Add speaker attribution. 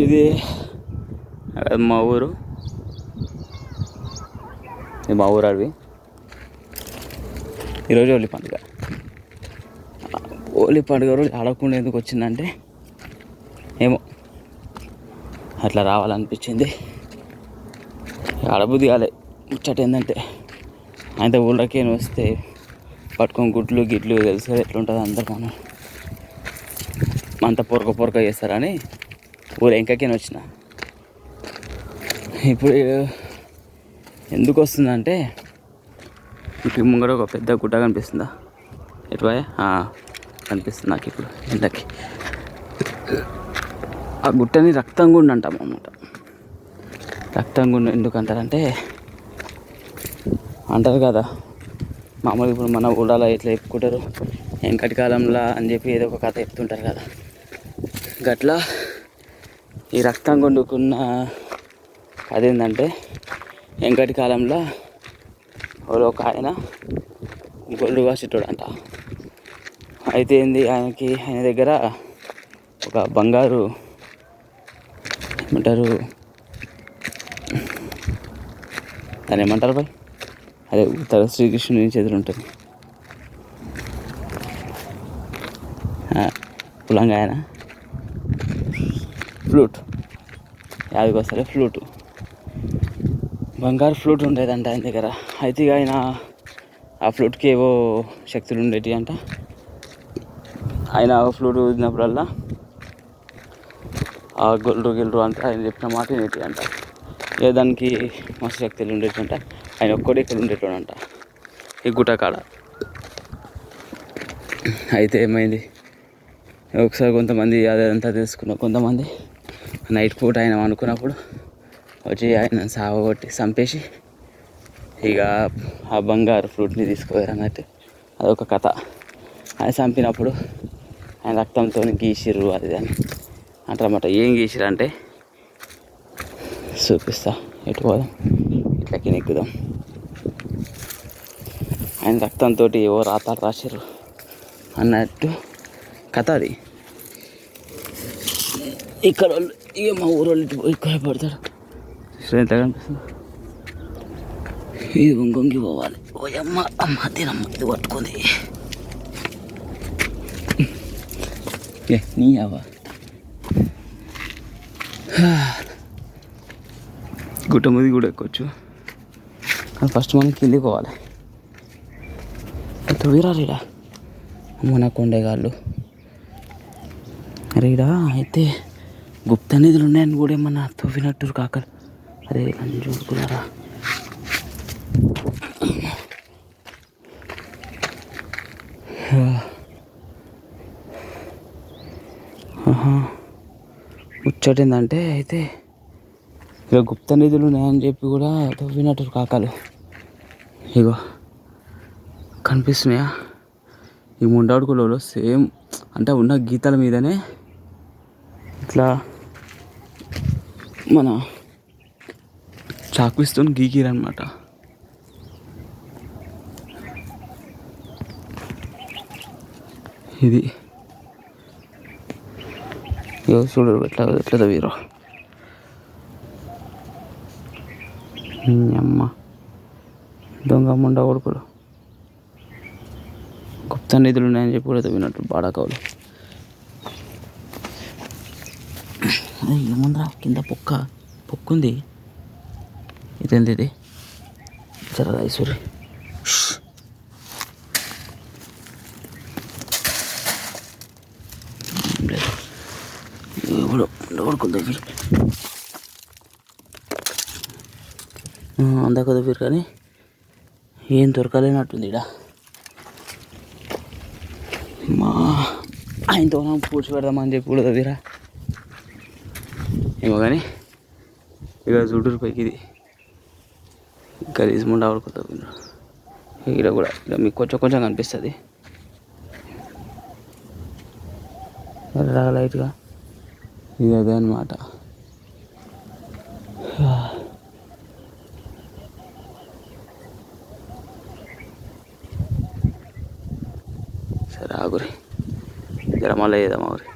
Speaker 1: ఇది మా ఊరు. ఇది మా ఊరు అడవి. ఈరోజు హోలీ పండుగ. హోలీ పండుగ రోజు ఆడకుండా ఎందుకు వచ్చిందంటే ఏమో అట్లా రావాలనిపించింది. ఆడబుద్ధి కాలే. ముచ్చట ఏంటంటే ఆయన ఊళ్ళకి వస్తే పట్టుకొని గుడ్లు గిడ్లు తెలుసు ఎట్లుంటుంది అందరు మనం. అంత పొరక పొరక చేస్తారని ఊరు ఎంకకేని వచ్చిన. ఇప్పుడు ఎందుకు వస్తుందంటే ఇప్పుడు ముంగడ ఒక పెద్ద గుట్ట కనిపిస్తుందా? ఎటువా కనిపిస్తుంది నాకు ఇప్పుడు ఎండకి ఆ గుట్టని రక్తం గుండు అంటాం అన్నమాట రక్తం గుండు ఎందుకు అంటారంటే అంటారు కదా మామూలుగా ఇప్పుడు మన ఊళ్ళలో ఎట్లా చెప్పుకుంటారు వెంకటి కాలంలో అని చెప్పి ఏదో ఒక కథ చెప్తుంటారు కదా. గట్లా ఈ రక్తం కొండుకున్న అదేంటంటే వెంకటి కాలంలో ఎవరో ఒక ఆయన గొల్లు కాసేటోడు అంట అయితే ఏంది ఆయనకి ఆయన దగ్గర ఒక బంగారు ఏమంటారు? దాన్ని ఏమంటారు బాయ్? అదే ఉత్తర శ్రీకృష్ణుని చేతులు ఉంటుంది. పులంగా ఆయన. ఫ్లూట్. యాదికి వస్తారు ఫ్లూట్. బంగారు ఫ్లూట్ ఉండేదంట ఆయన దగ్గర. అయితే ఇక ఆయన ఆ ఫ్లూట్కి ఏవో శక్తులు ఉండేవి అంట. ఆయన ఫ్లూట్ ఊదినప్పుడల్లా ఆ గొల్లు గిల్లు అంట ఆయన చెప్పిన మాట వినేటి అంట. ఇక దానికి మస్తు శక్తులు ఉండేటంట ఆయన ఒక్కడే ఇక్కడ ఉండేటోడు అంట. ఈ గుట్ట కాడ. అయితే ఏమైంది? ఒకసారి కొంతమంది అదంతా తెలుసుకున్న కొంతమంది నైట్ పూట ఆయన అనుకున్నప్పుడు వచ్చి ఆయన సాగొట్టి చంపేసి ఇక ఆ బంగారు ఫ్రూట్ని తీసుకుపోయారు అన్నట్టు అదొక కథ. ఆయన చంపినప్పుడు ఆయన రక్తంతో గీసిర్రు అది అని. అంటారన్నమాట ఏం గీసిరు అంటే చూపిస్తా. ఎటు పోదాం? ఇట్లకి నెక్కుదాం ఆయన రక్తంతో ఏవో రాతాలు రాసిర్రు అన్నట్టు కథ అది. ఇక్కడ వాళ్ళు ఇక మా ఊరు వాళ్ళు ఇటు పోయి ఇక్కడ చూసారా ఎంత కనిపిస్తుంది ఇది ఇంకొంగి పోవాలి. ఓ అమ్మ అమ్మ తినమ్మ ఇది పట్టుకుంది. ఏ నీ అవ్వ గుట్ట మీద కూడా ఎక్కొచ్చు. కానీ ఫస్ట్ మనం కిందికి పోవాలి. తొవిరారీడా అమ్మ నా కొండగాళ్ళు. అరే ఈడ అయితే గుప్త నిధులు ఉన్నాయని కూడా ఏమన్నా తవ్వినట్టు కాకలు. అరే అని చూసుకున్నారా? ముచ్చటిందంటే అయితే ఇక గుప్త నిధులు ఉన్నాయని చెప్పి కూడా తవ్వినట్టు కాకలు. ఇగో కనిపిస్తున్నాయా? ఈ ముండాడుకులలో సేమ్ అంటే ఉన్న గీతల మీదనే ఇట్లా మన చాకుపిస్తూ గీకిరనమాట ఇది. ఏదో చూడు ఎట్లా ఎట్లా వీరు అమ్మ. దొంగ ముండ కొడుకులు. గుప్త నిధులు ఉన్నాయని చెప్పి కూడా విన్నట్టు బాడాకవులు. ఏముందిరా కింద పొక్క. పొక్క ఉంది ఇదేంది ఇది సరే. ఐశ్వర్య ఎవడో ఉండకూడదు అందాక దగ్గర కానీ ఏం దొరకలేనట్టుంది ఇడ మా ఆయనతో పూడ్చి పెడదామని చెప్పి కూడా దగ్గర. ఏమో కానీ ఇక చూడరు పైకి ఇది. గలీజ్ కొత్త ఆడుకుంటా ఇక్కడ కూడా ఇక్కడ మీకు కొంచెం కొంచెం కనిపిస్తుంది. లైట్గా ఇది అదే అనమాట సరే ఆగురి. జర మళ్ళీ చేద్దాం ఆగురి.